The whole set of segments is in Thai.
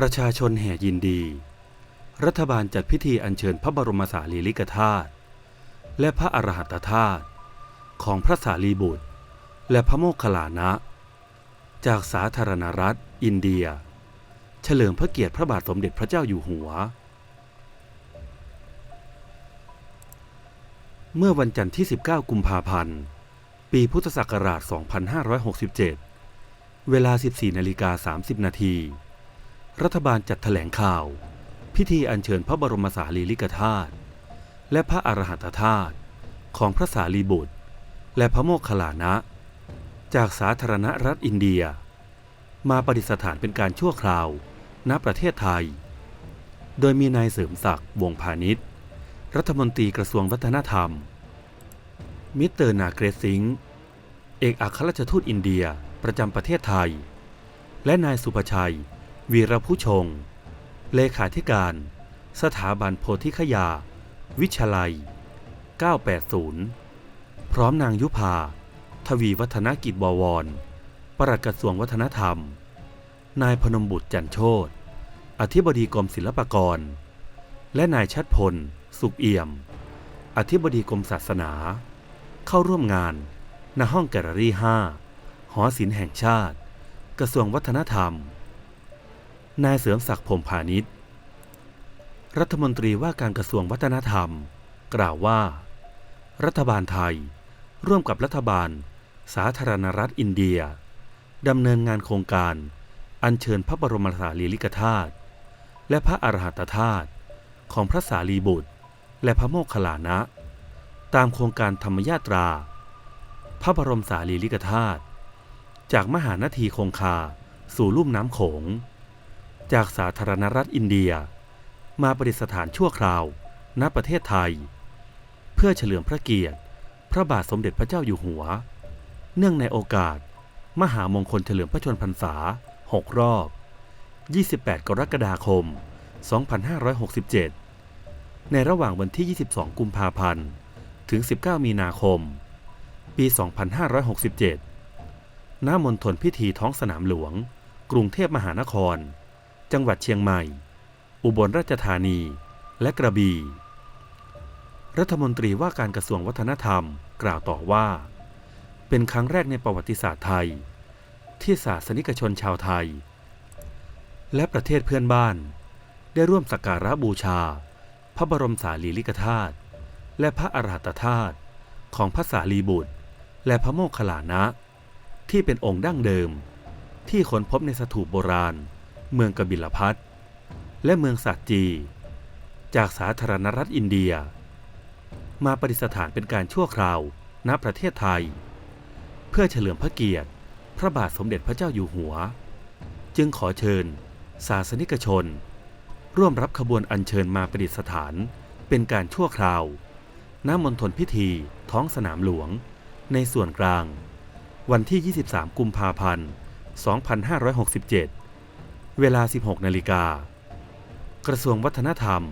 ประชาชนแห่ยินดี รัฐบาลจัดพิธีอัญเชิญพระบรมสารีริกธาตุและพระอรหัตธาตุของพระสารีบุตร และพระโมคคัลลานะ จากสาธารณรัฐ อินเดีย เฉลิมพระเกียรติพระบาทสมเด็จพระเจ้าอยู่หัว เมื่อวันจันทร์ที่ 19 กุมภาพันธ์ ปีพุทธศักราช 2567 เวลา 14นาฬิกา30นาที รัฐบาลจัดแถลงข่าว พิธีอัญเชิญพระบรมสารีริกธาตุและพระอรหัตธาตุของพระสารีบุตร และพระโมคคัลลานะ จากสาธารณรัฐอินเดีย มาประดิษฐานเป็นการชั่วคราว ณประเทศไทย โดยมีนายเสริมศักดิ์วงพาณิชย์รัฐมนตรีกระทรวงวัฒนธรรม มิสเตอร์นาเกรซิงค์เอกอัครราชทูตอินเดียประจำประเทศไทย และนายสุภชัย วีรผู้ชง เลขาธิการ สถาบันโพธิคยา วิชลัย 980 พร้อมนางยุพา ทวีวัฒนกิจบวร ปลัดกระทรวงวัฒนธรรม นายพนมบุตรจันโชตอธิบดีกรมศิลปากร และนายชัดพล สุขเอี่ยม อธิบดีกรมศาสนา เข้าร่วมงานณห้องแกลเลอรี่ 5 หอศิลป์แห่งชาติ กระทรวงวัฒนธรรม นายเสริมศักดิ์พรมพาณิชย์ รัฐมนตรีว่าการกระทรวงวัฒนธรรม กล่าวว่า รัฐบาลไทย ร่วมกับรัฐบาล สาธารณรัฐอินเดียดำเนินงานโครงการ อัญเชิญพระบรมสารีริกธาตุและพระอรหัตธาตุของพระสารีบุตร และพระโมคคัลลานะ ตามโครงการธรรมยาตรา พระบรมสารีริกธาตุจากมหานาทีคงคาสู่ลุ่มน้ำโขง จากสาธารณรัฐอินเดีย มาประดิษฐานชั่วคราว ณประเทศไทย เพื่อเฉลิมพระเกียรติ พระบาทสมเด็จพระเจ้าอยู่หัว เนื่องในโอกาส มหามงคลเฉลิมพระชนพรรษา 6 รอบ 28 กรกฎาคม 2567 ในระหว่างวันที่ 22 กุมภาพันธ์ ถึง 19 มีนาคม ปี 2567 ณ มณฑลพิธีท้องสนามหลวง กรุงเทพมหานคร จังหวัดเชียงใหม่ อุบลราชธานี และกระบี่ รัฐมนตรีว่าการกระทรวงวัฒนธรรมกล่าวต่อว่า เป็นครั้งแรกในประวัติศาสตร์ไทย ที่ศาสนิกชนชาวไทย และประเทศเพื่อนบ้าน ได้ร่วมสักการะบูชา พระบรมสารีริกธาตุและพระอรหัตธาตุของพระสารีบุตร และพระโมคคัลลานะ ที่เป็นองค์ดั้งเดิม ที่ค้นพบในสถูปโบราณ เมืองกบิลพัทและเมืองสัตจี จากสาธารณรัฐอินเดีย มาประดิษฐานเป็นการชั่วคราวณประเทศไทย เพื่อเฉลิมพระเกียรติ พระบาทสมเด็จพระเจ้าอยู่หัว จึงขอเชิญศาสนิกชน ร่วมรับขบวนอัญเชิญมาประดิษฐานเป็นการชั่วคราวณมณฑลพิธีท้องสนามหลวง ในส่วนกลาง วันที่ 23 กุมภาพันธ์ 2567 เวลา 16 นาฬิกา กระทรวงวัฒนธรรม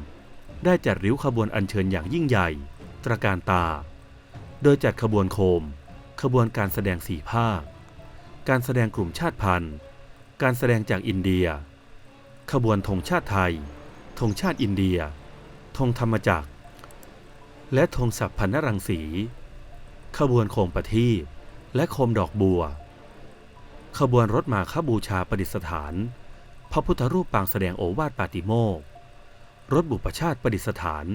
ได้จัดริ้วขบวนอัญเชิญอย่างยิ่งใหญ่ ตระการตา โดยจัดขบวนโคม ขบวนการแสดงสีภาค การแสดงกลุ่มชาติพันธุ์ การแสดงจากอินเดีย ขบวนธงชาติไทย ธงชาติอินเดีย ธงธรรมจักร และธงสัพพันนรังสี ขบวนโคมประทีปและโคมดอกบัว ขบวนรถมาคบูชาประดิษฐาน พระพุทธรูปปางแสดงโอวาทปาติโมกข์รถบุปชาติประดิษฐาน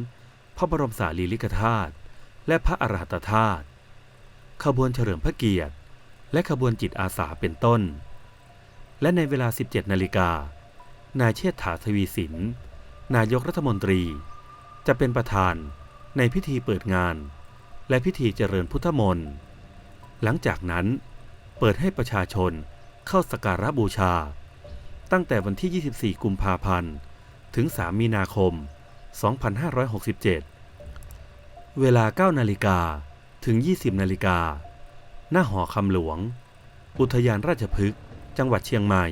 พระบรมสารีริกธาตุและพระอรหัตธาตุขบวนเฉลิมพระเกียรติ และขบวนจิตอาสาเป็นต้น และในเวลา 17 นาฬิกา นายเชษฐาทวีสิน นายกรัฐมนตรี จะเป็นประธานในพิธีเปิดงาน และพิธีเจริญพุทธมนต์หลังจากนั้นเปิดให้ประชาชนเข้าสักการะบูชา ตั้งแต่วันที่ 24 กุมภาพันธ์ ถึง 3 มีนาคม 2567 เวลา 9 นาฬิกา ถึง 20 นาฬิกา หน้าหอคำหลวง อุทยานราชพฤกษ์ จังหวัดเชียงใหม่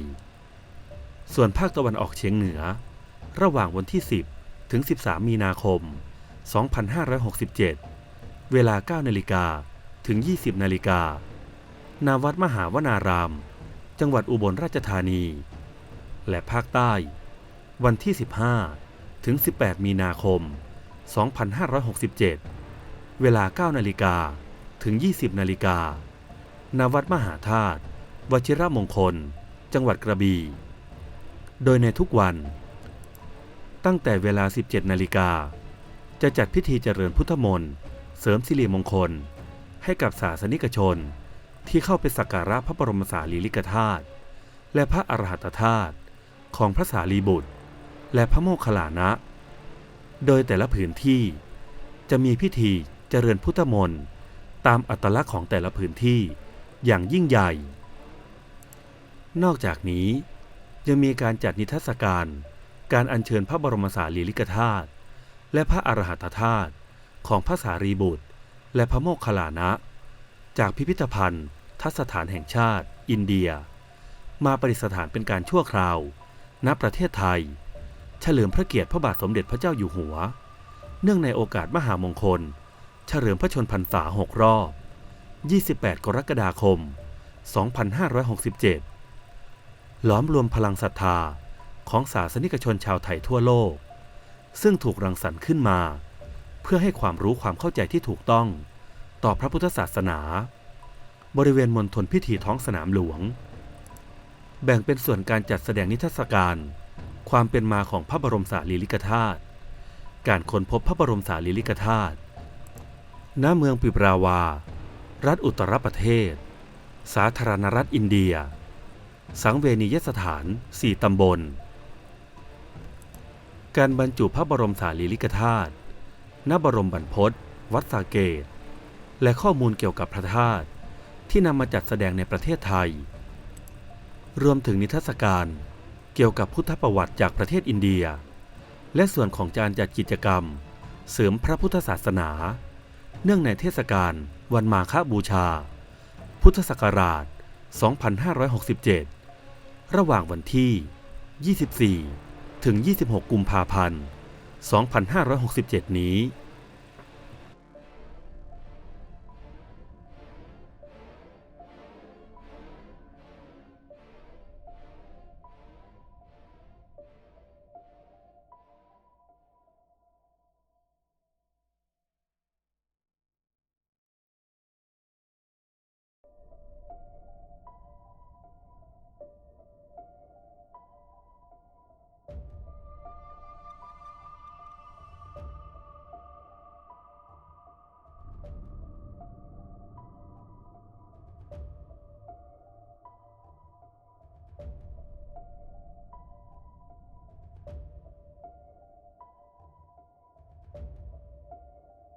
ส่วนภาคตะวันออกเฉียงเหนือ ระหว่างวันที่ 10 ถึง 13 มีนาคม 2567 เวลา 9 นาฬิกา ถึง 20 นาฬิกานาวัดมหาวนาราม จังหวัดอุบลราชธานี และภาคใต้ วันที่ 15 ถึง 18 มีนาคม 2567 เวลา 9 นาฬิกาถึง 20 นาฬิกาณวัดมหาธาตุวชิรมงคล จังหวัดกระบี่ โดยในทุกวัน ตั้งแต่เวลา 17 นาฬิกา จะจัดพิธีเจริญพุทธมนต์ เสริมสิริมงคล ให้กับศาสนิกชนที่เข้าไปสักการะพระบรมสารีริกธาตุและพระอรหัตธาตุ ของพระสารีบุตร และพระโมคคัลลานะ โดยแต่ละพื้นที่จะมีพิธีเจริญพุทธมนต์ตามอัตลักษณ์ของแต่ละพื้นที่อย่างยิ่งใหญ่ นอกจากนี้ยังมีการจัดนิทรรศการ การอัญเชิญพระบรมสารีริกธาตุและพระอรหัตธาตุของพระสารีบุตร และพระโมคคัลลานะ จากพิพิธภัณฑ์ทัศสถานแห่งชาติ อินเดีย มาประดิษฐานเป็นการชั่วคราว ณประเทศไทย เฉลิมพระเกียรติพระบาทสมเด็จพระเจ้าอยู่หัว เนื่องในโอกาสมหามงคล เฉลิมพระชนพรรษา6รอบ 28 กรกฎาคม 2567ล้อมรวมพลังศรัทธาของศาสนิกชนชาวไทยทั่วโลก ซึ่งถูกรังสรรค์ขึ้นมา เพื่อให้ความรู้ความเข้าใจที่ถูกต้อง ต่อพระพุทธศาสนา บริเวณมณฑลพิธีท้องสนามหลวง แบ่งเป็นส่วนการจัดแสดงนิทรรศการ ความเป็นมาของพระบรมสารีริกธาตุ การค้นพบพระบรมสารีริกธาตุ ณ เมืองปิปราวา รัฐอุตรประเทศ สาธารณรัฐอินเดีย สังเวนียสถาน 4 ตำบล การบรรจุพระบรมสารีริกธาตุ ณ บรมบรรพตวัดสาเกต และข้อมูลเกี่ยวกับพระธาตุที่นำมาจัดแสดงในประเทศไทย รวมถึงนิทรรศการ เกี่ยวกับพุทธประวัติจากประเทศอินเดีย และส่วนของการจัดกิจกรรม เสริมพระพุทธศาสนา เนื่องในเทศกาลวันมาฆบูชา พุทธศักราช 2567 ระหว่างวันที่ 24 ถึง 26 กุมภาพันธ์ 2567 นี้